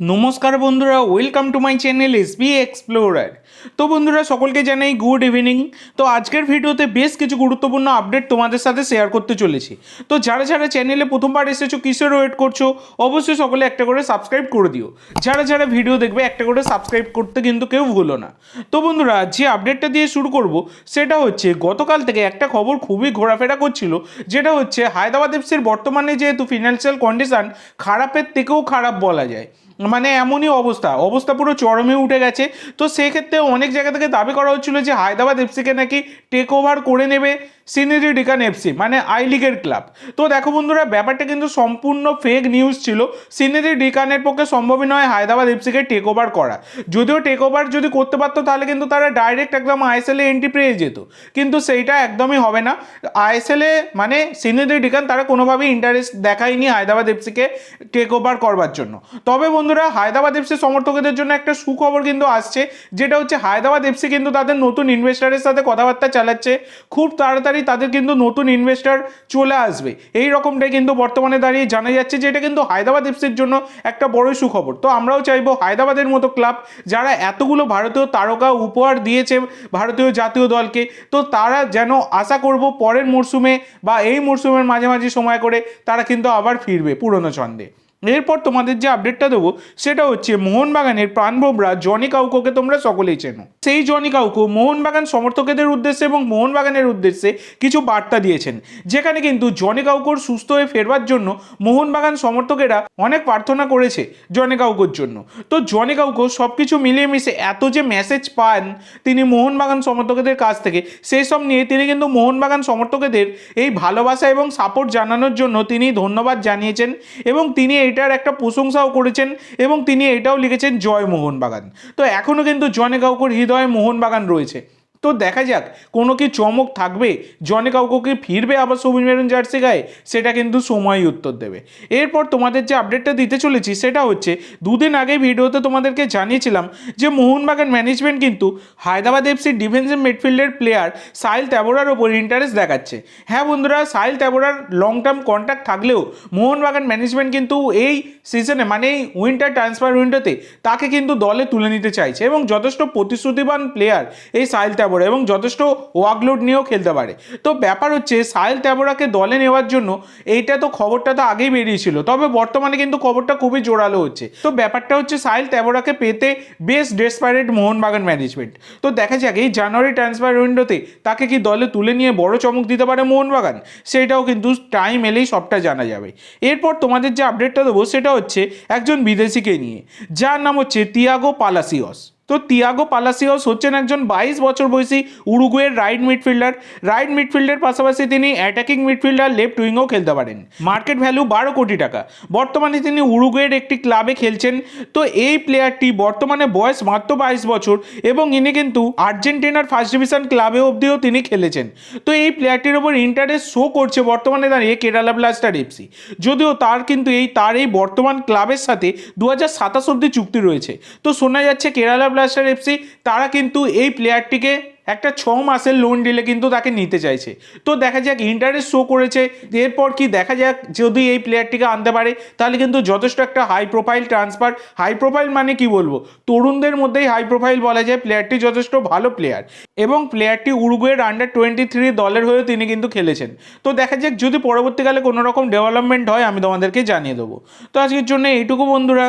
নমস্কার বন্ধুরা welcome to my channel S B explorer তো বন্ধুরা, সকলকে জানাই গুড ইভিনিং তো আজকের ভিডিওতে বেশ কিছু গুরুত্বপূর্ণ আপডেট তোমাদের সাথে শেয়ার করতে চলেছি। তো যারা যারা চ্যানেলে প্রথমবার এসেছ, কিসের ওয়েট করছ, অবশ্যই সকলে একটা করে সাবস্ক্রাইব করে দিও। যারা যারা ভিডিও দেখবে, একটা করে সাবস্ক্রাইব করতে কিন্তু কেউ ভুলো না। তো বন্ধুরা, যে আপডেটটা দিয়ে শুরু করব, সেটা হচ্ছে গতকাল থেকে একটা খবর খুবই ঘোরাফেরা করছিল, যেটা হচ্ছে হায়দ্রাবাদ এফসির বর্তমানে যেহেতু ফিনান্সিয়াল কন্ডিশন খারাপের থেকেও খারাপ বলা যায়। মানে এমনই অবস্থা। অবস্থা পুরো চরমে উঠে গেছে। তো সেক্ষেত্রে অনেক জায়গা থেকে দাবি করা হচ্ছিল যে হায়দ্রাবাদ এফসিকে নাকি টেক ওভার করে নেবে। সিনেরি ডিকান এফসি মানে আই লিগের ক্লাব তো দেখো বন্ধুরা, ব্যাপারটা কিন্তু সম্পূর্ণ ফেক নিউজ ছিল। সিনেরি ডিকানের পক্ষে সম্ভবই নয় হায়দ্রাবাদ এফসিকে টেক ওভার করা। যদিও টেক ওভার যদি করতে পারতো, তাহলে কিন্তু তারা ডাইরেক্ট একদম আইএসএলে এন্ট্রি পেয়ে যেত। কিন্তু সেইটা একদমই হবে না। আইএসএলে মানে সিনেরি ডিকান তারা কোনোভাবেই ইন্টারেস্ট দেখায়নি হায়দ্রাবাদ এফসিকে টেক ওভার করবার জন্য। তবে বন্ধুরা, হায়দ্রাবাদ এফসি সমর্থকদের জন্য একটা সুখবর কিন্তু আসছে, যেটা হচ্ছে হায়দ্রাবাদ এফসি কিন্তু তাদের নতুন ইনভেস্টারের সাথে কথাবার্তা চালাচ্ছে। খুব তাড়াতাড়ি তাদের কিন্তু নতুন ইনভেস্টার চলে আসবে। এই রকমটাই কিন্তু বর্তমানে দাঁড়িয়ে জানা যাচ্ছে যে এটা কিন্তু হায়দ্রাবাদ এফসির জন্য একটা বড় সুখবর। তো আমরাও চাইব হায়দ্রাবাদের মতো ক্লাব যারা এতগুলো ভারতীয় তারকা উপহার দিয়েছে ভারতীয় জাতীয় দলকে, তো তারা যেন আশা করব পরের মরশুমে বা এই মরশুমের মাঝামাঝি সময় করে তারা কিন্তু আবার ফিরবে পুরনো ছন্দে। এরপর তোমাদের যে আপডেটটা দেবো, সেটা হচ্ছে মোহনবাগানের প্রাণভোমরা জনি কাউকোকে তোমরা সকলেই চেনো। সেই জনি কাউকো মোহনবাগান সমর্থকদের উদ্দেশ্যে এবং মোহনবাগানের উদ্দেশ্যে কিছু বার্তা দিয়েছেন, যেখানে কিন্তু জনি কাউকোর সুস্থ হয়ে ফেরবার জন্য মোহনবাগান সমর্থকেরা অনেক প্রার্থনা করেছে জনি কাউকোর জন্য। তো জনি কাউকো সব কিছু মিলিয়ে মিশে এত যে মেসেজ পান তিনি মোহনবাগান সমর্থকদের কাছ থেকে, সেই সব নিয়ে তিনি কিন্তু মোহনবাগান সমর্থকদের এই ভালোবাসা এবং সাপোর্ট জানানোর জন্য তিনি ধন্যবাদ জানিয়েছেন এবং তিনি এটার একটা প্রশংসাও করেছেন এবং তিনি এটাও লিখেছেন জয় মোহনবাগান। তো এখনও কিন্তু জনে কাউকুর হৃদয়ে মোহনবাগান রয়েছে। তো দেখা যাক, কোনো কি চমক থাকবে? জনে কাউকে ফিরবে আবার সবুজ মেরুন জার্সি গায়ে? সেটা কিন্তু সময়ই উত্তর দেবে। এরপর তোমাদের যে আপডেটটা দিতে চলেছি, সেটা হচ্ছে, দুদিন আগে ভিডিওতে তোমাদেরকে জানিয়েছিলাম যে মোহনবাগান ম্যানেজমেন্ট কিন্তু হায়দ্রাবাদ এফসির ডিফেন্সিভ মিডফিল্ডের প্লেয়ার সাহিল ত্যাবোরার ওপর ইন্টারেস্ট দেখাচ্ছে। হ্যাঁ বন্ধুরা, সাহিল ত্যাবোরার লং টার্ম কন্ট্রাক্ট থাকলেও মোহনবাগান ম্যানেজমেন্ট কিন্তু এই সিজনে মানে এই উইন্টার ট্রান্সফার উইন্ডোতে তাকে কিন্তু দলে তুলে নিতে চাইছে এবং যথেষ্ট প্রতিশ্রুতিবান প্লেয়ার এই সাহিল এবং যথেষ্ট ওয়ার্কলোড নিয়েও খেলতে পারে। তো ব্যাপার হচ্ছে সাহিল ত্যাবোরাকে দলে নেওয়ার জন্য এইটা তো খবরটা তো আগেই বেরিয়েছিল, তবে বর্তমানে কিন্তু খবরটা খুবই জোরালো হচ্ছে। তো ব্যাপারটা হচ্ছে সাহিল ত্যাবোরাকে পেতে বেশ ডেসপারেট মোহনবাগান ম্যানেজমেন্ট। তো দেখা যাক, এই জানুয়ারি ট্রান্সফার উইন্ডোতে তাকে কি দলে তুলে নিয়ে বড় চমক দিতে পারে মোহনবাগান? সেটাও কিন্তু টাইম এলেই সবটা জানা যাবে। এরপর তোমাদের যে আপডেটটা দেবো সেটা হচ্ছে একজন বিদেশিকে নিয়ে, যার নাম হচ্ছে তিয়াগো পালাসিয়স। তো তিয়াগো পালাসিওস হচ্ছেন একজন বাইশ বছর বয়সী উরুগুয়ের রাইট মিডফিল্ডার। রাইট মিডফিল্ডের পাশাপাশি তিনি অ্যাটাকিং মিডফিল্ডার লেফট উইংও খেলতে পারেন। মার্কেট ভ্যালু বারো কোটি টাকা। বর্তমানে তিনি উরুগুয়ের একটি ক্লাবে খেলছেন। তো এই প্লেয়ারটি বর্তমানে বয়স মাত্র বাইশ বছর এবং ইনি কিন্তু আর্জেন্টিনার ফার্স্ট ডিভিশন ক্লাবে অবধিও তিনি খেলেছেন। তো এই প্লেয়ারটির ওপর ইন্টারেস্ট শো করছে বর্তমানে দাঁড়িয়ে কেরালা ব্লাস্টার এফসি যদিও তার কিন্তু এই, তার এই বর্তমান ক্লাবের সাথে দু হাজার সাতাশ অব্দি চুক্তি রয়েছে। তো শোনা যাচ্ছে কেরালা ব্লাস্টার এফসি তারা কিন্তু এই প্লেয়ারটিকে একটা ছ মাসের লোন দিলে কিন্তু তাকে নিতে চাইছে। তো দেখা যাক ইন্টারেস্ট শো করেছে, এরপর কি দেখা যাক, যদি এই প্লেয়ারটিকে আনতে পারে, তাহলে কিন্তু যথেষ্ট একটা high profile transfer high profile মানে কি বলব? তরুণদের মধ্যেই হাই প্রোফাইল বলা যায় প্লেয়ারটি যথেষ্ট ভালো প্লেয়ার এবং প্লেয়ারটি উরুগুয়ের আন্ডার টোয়েন্টি থ্রি দলের হয়েও তিনি কিন্তু খেলেছেন। তো দেখা যাক, যদি পরবর্তীকালে কোনো রকম ডেভেলপমেন্ট হয়, আমি তোমাদেরকে জানিয়ে দেবো। তো আজকের জন্য এইটুকু বন্ধুরা।